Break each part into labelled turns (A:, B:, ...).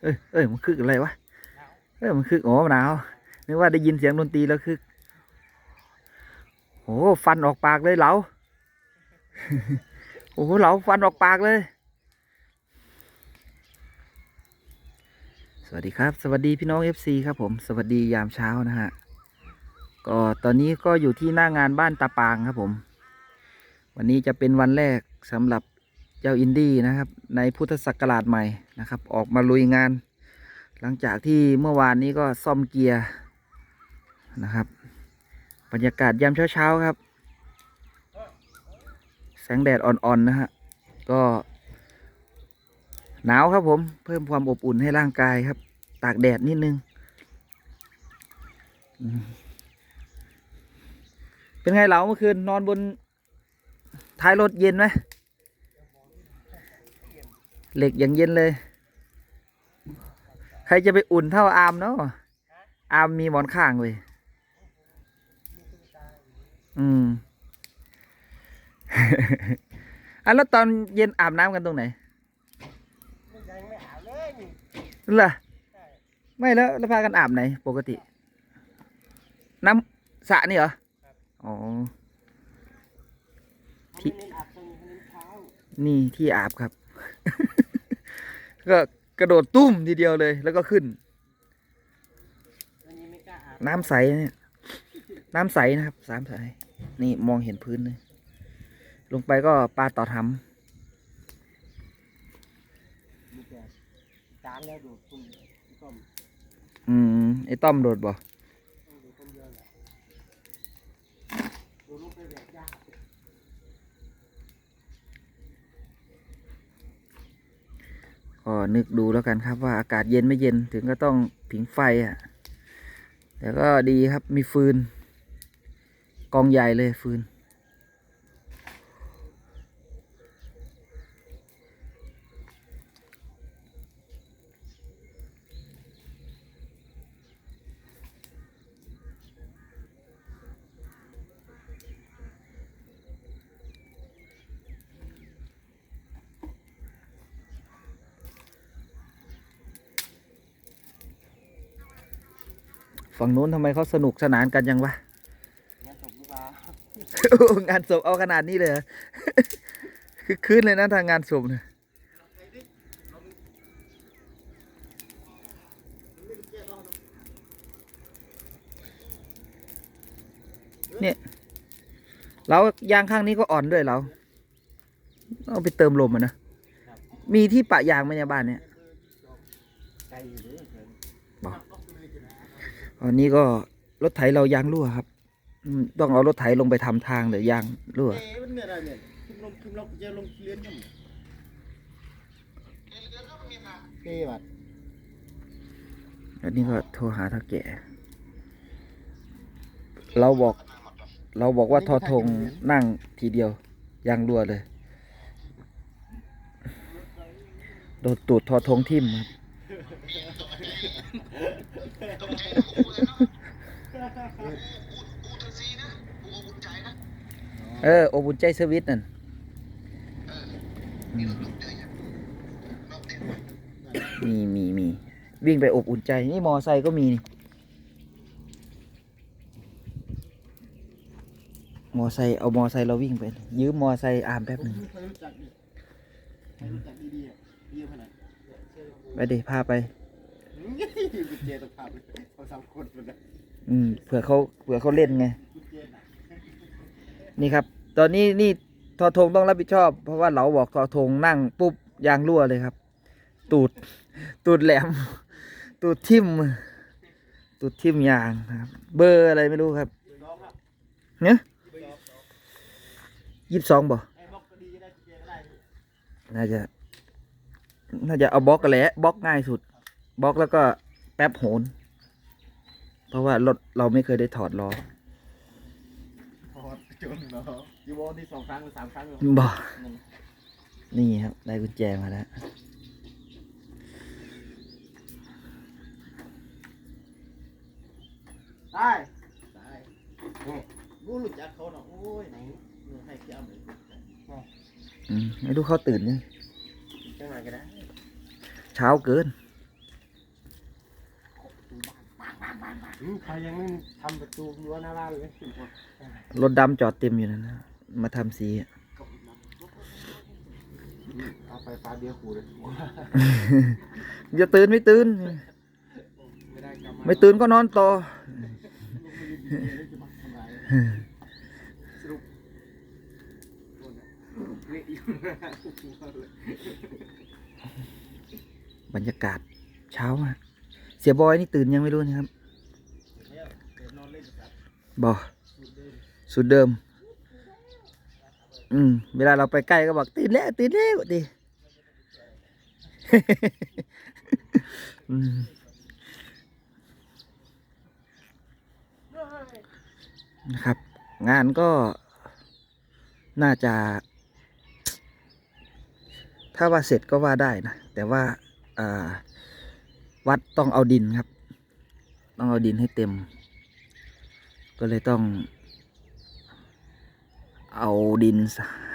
A: เอ้ยเอ้ยมันคึกอะไรวะเอ้ยมันคึกอ๋อหนาวนึกว่าได้ยินเสียงดนตรีแล้วคึกโอ้ฟันออกปากเลยเหลาโอ้เหลาฟันออกปากเลย สวัสดีครับ สวัสดีพี่น้อง FC ครับผม สวัสดียามเช้านะฮะก็ตอนนี้ก็อยู่ที่หน้างานบ้านตาปางครับผม วันนี้จะเป็นวันแรกสำหรับ เจ้าอินดี้นะครับ ในพุทธศักราชใหม่นะครับ ออกมาลุยงาน หลังจากที่เมื่อวานนี้ก็ซ่อมเกียร์นะครับ บรรยากาศยามเช้าๆครับ แสงแดดอ่อนๆนะฮะก็หนาวครับผมเพิ่มความอบอุ่นให้ร่างกายครับ ตากแดดนิดนึง เป็นไงเหลาเมื่อคืนนอนบนท้ายรถเย็นไหม เหล็กอย่างเย็นเลย ใครจะไปอุ่นเท่าอาร์มเนาะอาร์มมีหมอนข้างเลยอืมอะแล้วตอนเย็นอาบน้ำกันตรงไหน
B: ยังไม่อาบเลยนี่
A: เหรอไม่แล้วแล้วพากันอาบไหน ปกติ น้ำสระนี่เหรออ๋อที่นี่ที่อาบครับ ก็กระโดดตุ้มทีเดียวเลย แล้วก็ขึ้น
B: วันนี้ไม่กล้าอาบ
A: น้ำใสเนี่ยน้ำใสนะครับสามใสนี่มองเห็นพื้นเลย ลงไปก็ปลาต่อท
B: มีแต่จานแล้วดูดตุ้มต้มำ
A: อืม ไอ้ต้อมโดดบ่
B: ต้องดูคนเดียวแหละดูลูกไปแบกยาก
A: ก็นึกดูแล้วกันครับว่าอากาศเย็นไม่เย็นถึงก็ต้องผิงไฟอะแต่ก็ดีครับมีฟืน กองใหญ่เลยฟืน ฝั่งนู้นทำไมเขาสนุกสนานกันยังวะ
B: งั้นจบหรือเปล่า
A: งานศพเอาขนาดนี้เลยเหรอคือคืนเลยนะทางงานศพเนี่ยเนี่ยเรายางข้างนี้ก็อ่อนด้วยเราเอาไปเติมลมอะนะมีที่ปะยางไหมในยบ้านเนี่ย
B: ใจ อยู่เลยเถิน
A: อันนี้ก็รถไถเรายางรั่วครับอืมต้องเอารถไถลงไปทำทางเดี๋ยวยางรั่ว
B: เอ๊ะมันเมื่อไรเนี่ยขึ้นลงขึ้นลงจะลงเรียนยังนี่บัด
A: อันนี้ก็โทรหาเท่าแก่ เราบอก เราบอกว่าทอทงนั่งทีเดียวยางรั่วเลยโดนตูดทอทงทิ่มครับ เออโอบุญใจเซอร์วิสนั่นอืมมีมีมีวิ่งไปอบอุ่นใจนี่มอไซค์ก็มีนี่มอไซค์เอามอไซค์เราวิ่งไป ยืมมอไซค์อามแป๊บหนึ่ง
B: ใครรู้จักนี่ใครรู้จักดีๆอะดีขนาด
A: ไปเดี๋ยวพาไป
B: กุญแจต้องพาไปเขาสามคนคนละ
A: อืมเผื่อเขาเผื่อเขาเล่นไง
B: กุญแจหนัก
A: นี่ครับ ตอนนี้นี่ทอทงต้องรับผิดชอบ เพราะว่าเราบอกทอทงนั่งปุ๊บยางรั่วเลยครับ ตูด ตูดแหลม ตูดทิ่ม ตูดทิ่มยางนะครับ เบอร์อะไรไม่รู้ครับ
B: ร้องครับ
A: เนี่ยยี่สิบสองบ่
B: ไอ้บล็อกก็ดีได้กุญแจก็ได้
A: น่าจะ น่าจะเอาบล็อกกันแหละบล็อกง่ายสุดบล็อกแล้วก็ แป๊บโหน เพราะว่ารถเราไม่เคยได้ถอดล้อ
B: พอจนเนาะยูโวนี่สองครั้งหรือสามครั้งเหรอ
A: บ่
B: หนึ่ง
A: นี่ครับ ได้กุญแจมาแล้ว
B: ได้ได้เนี่ยรู้รู้จักเขาเนาะโอ้ยไหนเมืองไทยเกี่ยวเลย
A: อืมไม่รู้เขาตื่นยัง
B: จังไหนก็ได้
A: เช้าเกิน
C: อืมใครยังไม่ทำประตูรั้วหน้าบ้านเลย
A: รถดำจอดเต็มอยู่นั่นนะมาทำสีอะ
C: เอาไฟฟ้าเดียวขู่เลย
A: อย่าตื่นไม่ตื่น
C: ไม่ได้กลับมา
A: ไม่ตื่นก็นอนต่อ
C: สรุปโดนเละอยู่เลย
A: บรรยากาศเช้าอะเสียบอยนี่ตื่นยังไม่รู้นะครับ
B: เนี่ยเดี๋ยวนอนเล่นกับ
A: บอกสุดเดิม อืม เวลาเราไปใกล้ก็บอกตื่นแล้วตื่นแล้วดินะครับ งานก็น่าจะ ถ้าว่าเสร็จก็ว่าได้นะ แต่ว่าอ่าวัดต้องเอาดินครับ ต้องเอาดินให้เต็ม ก็เลยต้อง เอาดิน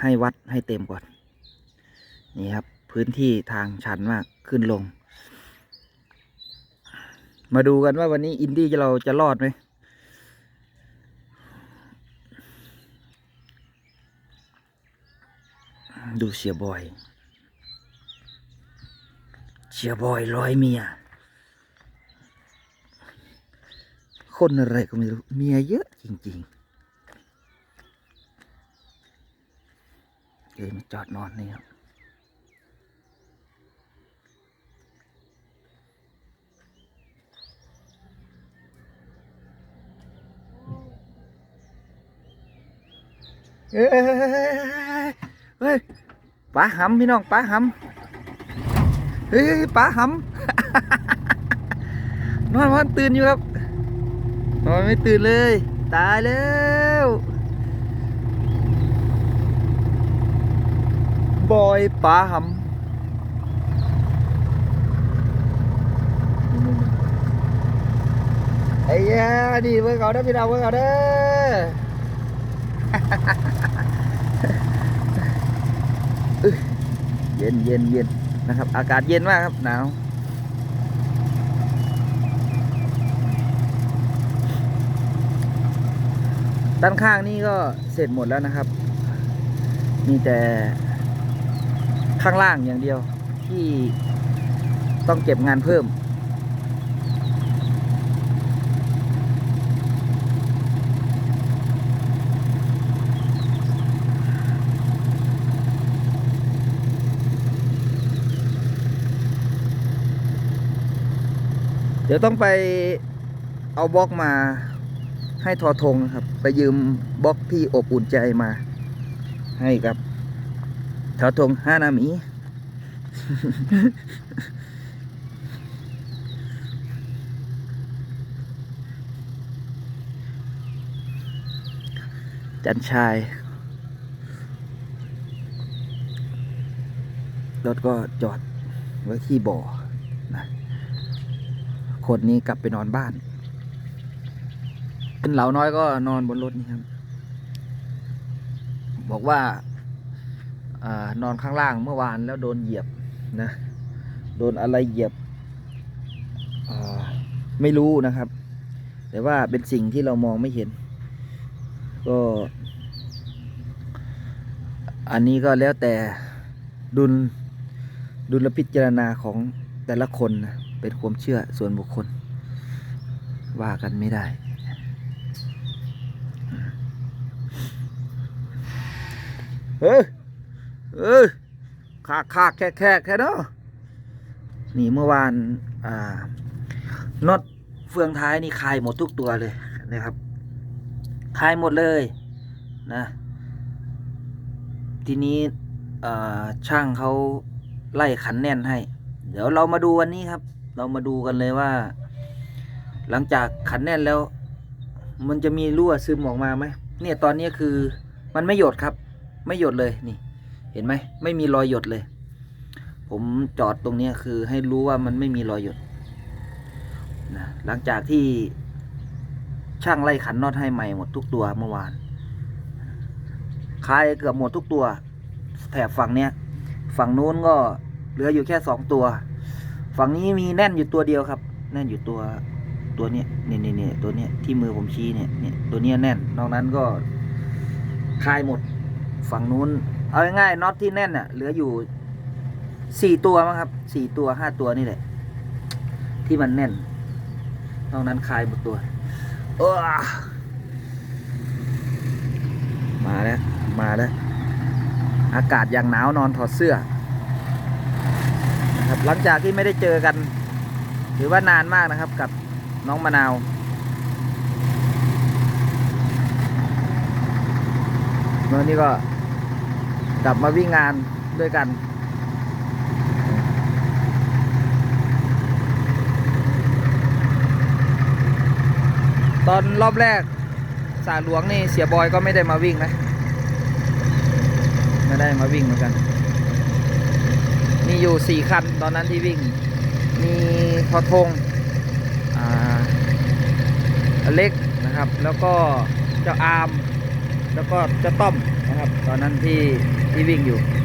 A: ให้วัดให้เต็มก่อน นี่ครับ พื้นที่ทางชันมากขึ้นลง มาดูกันว่าวันนี้อินดี้เราจะรอดไหมดูเสียบอย เสียบอยร้อยเมีย คนอะไรก็ไม่รู้เมียเยอะจริงๆเลยมาจอดนอนนี่ครับเฮ้ยปลาหำพี่น้องปลาหำเฮ้ยปลาหำนอนวันตื่นอยู่ครับ นอนไม่ตื่นเลย ตายแล้วบอยปลาหำไอ้ยาดีเพื่อนเขาได้พี่น้องเพื่อนเขาได้ออึ๊ยเย็นเย็นเย็นนะครับ อากาศเย็นมากครับหนาว ด้านข้างนี่ก็เสร็จหมดแล้วนะครับ มีแต่ข้างล่างอย่างเดียวที่ต้องเก็บงานเพิ่ม เดี๋ยวต้องไปเอาบล็อกมา ให้ทอทงครับ ไปยืมบล็อกที่อบอุ่นใจมา ให้กับทอทงห้านามีจันชาย รถก็จอดไว้ที่บ่อนะคนนี้กลับไปนอนบ้าน เป็นเหลาน้อยก็นอนบนรถนี่ครับ บอกว่าอนอนข้างล่างเมื่อวานแล้วโดนเหยียบนะ โดนอะไรเหยียบไม่รู้นะครับ แต่ว่าเป็นสิ่งที่เรามองไม่เห็น ก็ อันนี้ก็แล้วแต่ดุลดุลพิจารณาของแต่ละคนนะเป็นความเชื่อส่วนบุคคล ว่ากันไม่ได้ เฮ้ยเอ้ยขากขากแค่แค่แค่เนาะนี่เมื่อวาน อ่าน็อตเฟืองท้ายนี่คายหมดทุกตัวเลยนะครับคายหมดเลยนะ ทีนี้ช่างเขาไล่ขันแน่นให้ เดี๋ยวเรามาดูวันนี้ครับ เรามาดูกันเลยว่า หลังจากขันแน่นแล้ว มันจะมีรั่วซึมออกมาไหมเนี่ยตอนนี้คือมันไม่หยดครับ ไม่หยดเลยนี่ เห็นไหมไม่มีรอยหยดเลย ผมจอดตรงนี้คือให้รู้ว่ามันไม่มีรอยหยดนะหลังจากที่ช่างไล่ขันน็อตให้ใหม่หมดทุกตัวเมื่อวานคลายเกือบหมดทุกตัว แถบฝั่งเนี้ยฝั่งนู้นก็เหลืออยู่แค่สองตัว ฝั่งนี้มีแน่นอยู่ตัวเดียวครับ แน่นอยู่ตัวตัวเนี้เนี่ยเนี่ยเนี่ยตัวเนี้ยที่มือผมชี้เนี่ยเนี่ยตัวเนี้ยแน่น นอกนั้นก็คลายหมด ฝั่งนู้น เอาง่ายๆน็อตที่แน่นน่ะเหลืออยู่สี่ตัวมั้งครับสี่ตัวห้าตัวนี่แหละ ที่มันแน่นนอกนั้นคลายหมดตัวเออมาแล้วมาแล้วอากาศอย่างหนาวนอนถอดเสื้อนะครับหลังจากที่ไม่ได้เจอกัน ถือว่านานมากนะครับกับน้องมะนาวเมื่อนี้ก็ กลับมาวิ่งงานด้วยกัน ตอนรอบแรกสาหลวงนี่เสียบอยก็ไม่ได้มาวิ่งนะ ไม่ได้มาวิ่งเหมือนกัน มีอยู่สี่คันตอนนั้นที่วิ่ง มีพอทงอเล็กนะครับ แล้วก็เจ้าอาร์ม แล้วก็เจ้าต้อมนะครับ ตอนนั้นที่ ที่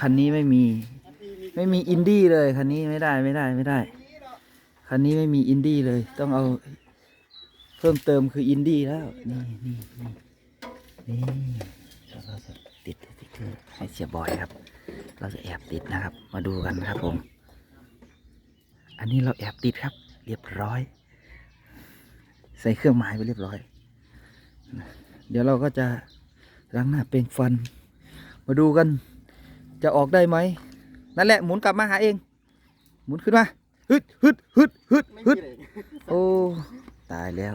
A: คันนี้ไม่มี ไม่มีอินดี้เลยคันนี้ไม่ได้ไม่ได้ไม่ได้ คันนี้ไม่มีอินดี้เลย ต้องเอา เพิ่มเติมคืออินดี้แล้ว นี่นี่นี่นี่เราจะติดสติ๊กเกอร์ให้เสียบอยครับ เราจะแอบติดนะครับ มาดูกันครับผม อันนี้เราแอบติดครับ เรียบร้อย ใส่เครื่องหมายไปเรียบร้อย เดี๋ยวเราก็จะล้างหน้าเปรงฟัน มาดูกัน จะออกได้ไหมนั่นแหละหมุนกลับมาหาเอง หมุนขึ้นมาฮึดฮึดฮึดฮึด
B: ไม่
A: ฮึ
B: มี
A: ด
B: เลย
A: โอ้ตายแล้ว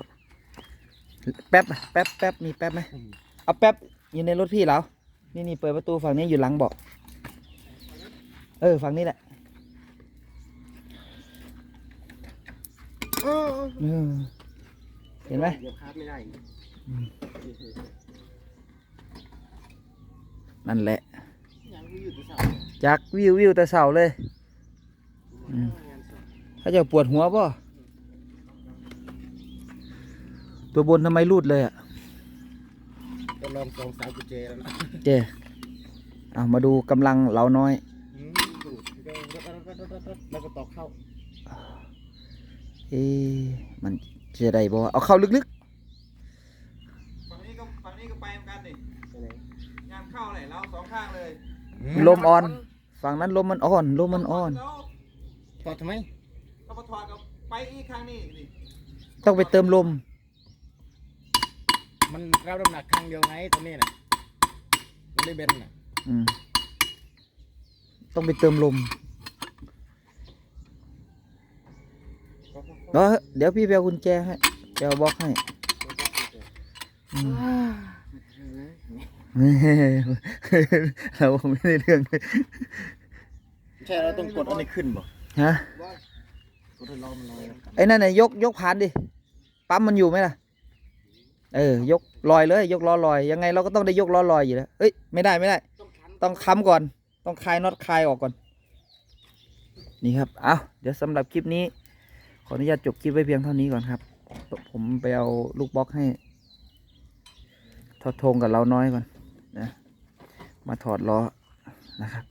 A: แป๊บอะแป๊บแป๊บมีแป๊บไหมเอาแป๊บอยู่ในรถพี่แล้วนี่นี่เปิดประตูฝั่งนี้อยู่หลังเบาะเออฝั่งนี้แหละ
B: เออ
A: เออเห็นไหม
B: เดี๋ยวพาดไม่ได้
A: นั่นแหละ
B: ยังอยู่ที่เสา
A: จากวิววิวแต่เสาเลยอืมถ้าจะปวดหัวป่ะตัวบนทำไมรูดเลยอะ
B: จะลองสองสามกุญแจแล้วนะ
A: เจเอามาดูกำลังเราน้อย
B: อืมดูดแล้วก็ตอกเข้า
A: เอ๊ะมันจะได้บ่วะเอาเข้าลึก
D: ฝั่งนี้ก็ฝั่งนี้ก็ไปเหมือนกันนี่
B: ไปไหน
D: งานเข้าเลยเราสองข้างเลย
A: ๆ ลมอ่อน ฝั่งนั้นลมมันอ่อน ลมมันอ่อน
D: แล้ว
B: ตอกทำไม
D: เรามาถอดกับไปอีกข้างนี้นี่
A: ต้องไปเติมลม
B: มันรับน้ำหนักครั้งเดียวไงตัวนี้น่ะมันได้เบนน่ะ
A: อืมต้องไปเติมลมเดี๋ยวเดี๋ยวพี่ไปเอากุญแจให้ไปเอาบล็อกให้อืม เราไม่ได้เรื่องเลย
B: ใช่เราต้องกดอันนี้ขึ้นบ่
A: ฮะ
B: กดให้ล้อมันลอย
A: ไอ้นั่นน่ะยกยกผ่านดิปั๊มมันอยู่ไหมล่ะเออยกลอยเลย ยกล้อลอยยังไงเราก็ต้องได้ยกล้อลอยอยู่แล้วเอ้ยไม่ได้ไม่ได้ ต้องค้ำก่อน ต้องคลายน็อตคลายออกก่อน นี่ครับเอาเดี๋ยวสำหรับคลิปนี้ ขออนุญาตจบคลิปไว้เพียงเท่านี้ก่อนครับ ผมไปเอาลูกบล็อกให้ทอดทงกับเราน้อยก่อน นะมาถอดล้อนะครับ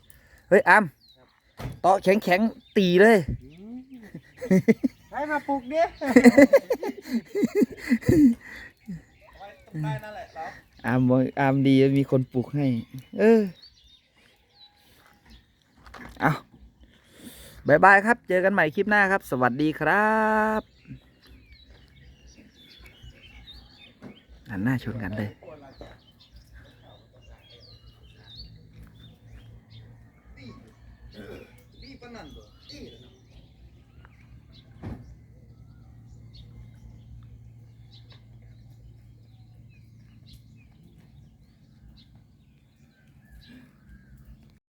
A: เฮ้ยอามต่อแข็งแข็งๆตีเลย
B: ให้มาปลุกดิ
D: ไว้ตรงใต้นั่นแหละเรา
A: อามบอกอามดีมีคนปลูกให้ เออ เอาบายบายครับ เจอกันใหม่คลิปหน้าครับ สวัสดีครับหันหน้าชนกันเลย
D: ตีปะนั่นตัวตีเลย